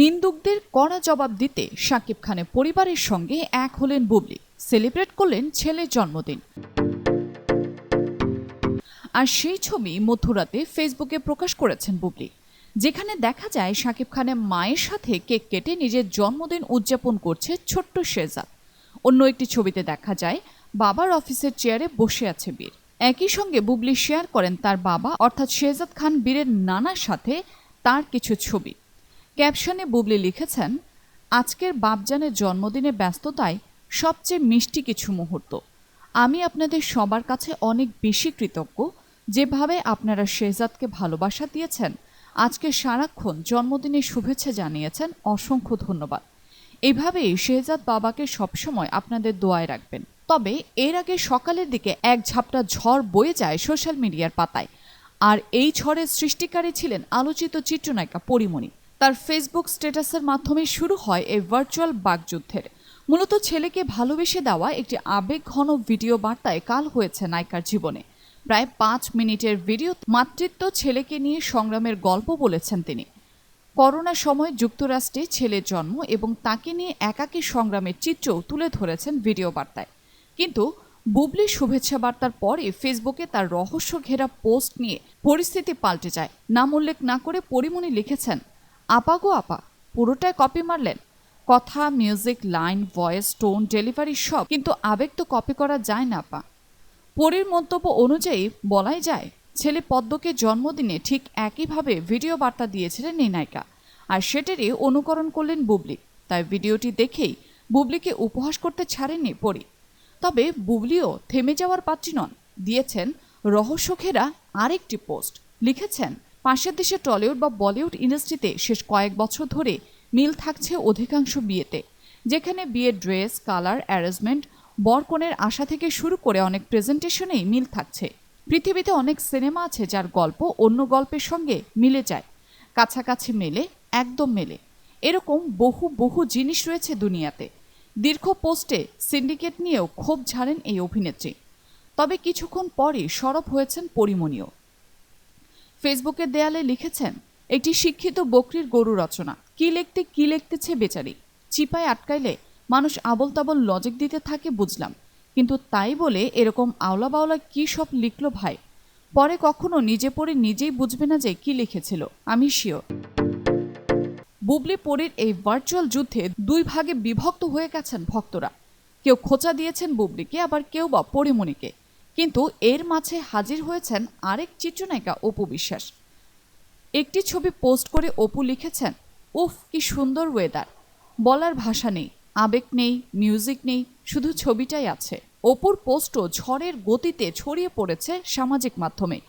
নিন্দুকদের কড়া জবাব দিতে শাকিব খানের পরিবারের সঙ্গে এক হলেন বুবলি, সেলিব্রেট করলেন ছেলের জন্মদিন। আর সেই ছবি মধ্যরাতে ফেসবুকে প্রকাশ করেছেন বুবলি, যেখানে দেখা যায় শাকিব খানের মায়ের সাথে কেক কেটে নিজের জন্মদিন উদযাপন করছে ছোট্ট শেজাদ অন্য একটি ছবিতে দেখা যায়, বাবার অফিসের চেয়ারে বসে আছে বীর। একই সঙ্গে বুবলি শেয়ার করেন তার বাবা, অর্থাৎ শেজাদ খান বীরের নানার সাথে তার কিছু ছবি। ক্যাপশনে বুবলি লিখেছেন, আজকের বাপজানের জন্মদিনের ব্যস্ততায় সবচেয়ে মিষ্টি কিছু মুহূর্ত। আমি আপনাদের সবার কাছে অনেক বেশি কৃতজ্ঞ যেভাবে আপনারা শেহজাদকে ভালোবাসা দিয়েছেন। আজকে সারাক্ষণ জন্মদিনের শুভেচ্ছা জানিয়েছেন। অসংখ্য ধন্যবাদ। এভাবেই শেহজাদ বাবাকে সবসময় আপনাদের দোয়ায় রাখবেন। তবে এর আগে সকালের দিকে এক ঝাপটা ঝড় বয়ে যায় সোশ্যাল মিডিয়ার পাতায়। আর এই ঝড়ের সৃষ্টিকারী ছিলেন আলোচিত চিত্রনায়িকা পরিমণি। তার ফেসবুক স্ট্যাটাসের মাধ্যমে শুরু হয় এই ভার্চুয়াল বাগযুদ্ধের মূলত ছেলেকে ভালোবেসে দেওয়া একটি আবেগঘন ভিডিও বার্তায় কাল হয়েছে নায়িকার জীবনে। প্রায় পাঁচ মিনিটের ভিডিও মাতৃত্ব ছেলেকে নিয়ে সংগ্রামের গল্প বলেছেন তিনি। করোনার সময় যুক্তরাষ্ট্রে ছেলের জন্ম এবং তাকে নিয়ে একাকী সংগ্রামের চিত্রও তুলে ধরেছেন ভিডিও বার্তায়। কিন্তু বুবলির শুভেচ্ছা বার্তার পরে ফেসবুকে তার রহস্য ঘেরা পোস্ট নিয়ে পরিস্থিতি পাল্টে যায়। নাম উল্লেখ না করে পরিমণি লিখেছেন আপা গো আপা পুরোটাই কপি মারলেন? কথা music line voice tone delivery সব, কিন্তু আবেগ তো কপি করা যায় না আপা। পরীর মন্তব্য অনুযায়ী বলাই যায়, ছেলে পদ্মকে জন্মদিনে ঠিক একইভাবে ভিডিও বার্তা দিয়েছিলেন এই নায়িকা আর সেটারই অনুকরণ করলেন বুবলি। তাই ভিডিওটি দেখেই বুবলিকে উপহাস করতে ছাড়েননি পরী। তবে বুবলিও থেমে যাওয়ার পাত্রী নন, দিয়েছেন রহস্যখেরা আরেকটি পোস্ট লিখেছেন পাশের দেশে টলিউড বা বলিউড ইন্ডাস্ট্রিতে শেষ কয়েক বছর ধরে মিল থাকছে অধিকাংশ বিয়েতে, যেখানে বিয়ের ড্রেস, কালার, অ্যারেঞ্জমেন্ট, বরকনের আশা থেকে শুরু করে অনেক প্রেজেন্টেশনেই মিল থাকছে। পৃথিবীতে অনেক সিনেমা আছে যার গল্প অন্য গল্পের সঙ্গে মিলে যায়, কাছাকাছি মেলে, একদম মেলে। এরকম বহু বহু জিনিস রয়েছে দুনিয়াতে। দীর্ঘ পোস্টে সিন্ডিকেট নিয়েও ক্ষোভ ঝাড়েন এই অভিনেত্রী। তবে কিছুক্ষণ পরে সরব হয়েছেন পরিমণীয় ফেসবুকের দেয়ালে লিখেছেন, একটি শিক্ষিত বকরির গরু রচনা। কি লিখতে, কি লিখতেছে বেচারি? চিপায় আটকাইলে মানুষ আবল তাবল লজিক দিতে থাকে বুঝলাম। কিন্তু তাই বলে এরকম আওলা বাওলা কি সব লিখলো ভাই? পরে কখনো নিজে পড়ে নিজেই বুঝবে না যে কি লিখেছিল। আমি শিওর বুবলি পরীর এই ভার্চুয়াল যুদ্ধে দুই ভাগে বিভক্ত হয়ে গেছেন ভক্তরা। কেউ খোঁচা দিয়েছেন বুবলিকে, আবার কেউ বা পরিমণিকে। কিন্তু এর মাঝে হাজির হয়েছেন আরেক চিত্রনায়িকা অপু বিশ্বাস। একটি ছবি পোস্ট করে অপু লিখেছেন, উফ, কি সুন্দর ওয়েদার বলার ভাষা নেই, আবেগ নেই মিউজিক নেই, শুধু ছবিটাই আছে। অপুর পোস্টও ঝড়ের গতিতে ছড়িয়ে পড়েছে সামাজিক মাধ্যমে।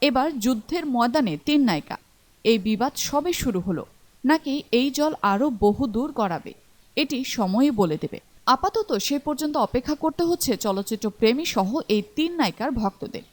এবার যুদ্ধের ময়দানে তিন নায়িকা। এই বিবাদ সবে শুরু হলো। নাকি এই জল আরও বহু দূর গড়াবে? এটি সময়ই বলে দেবে। আপাতত সে পর্যন্ত অপেক্ষা করতে হচ্ছে চলচ্চিত্র প্রেমী সহ এই তিন নায়িকার ভক্তদের।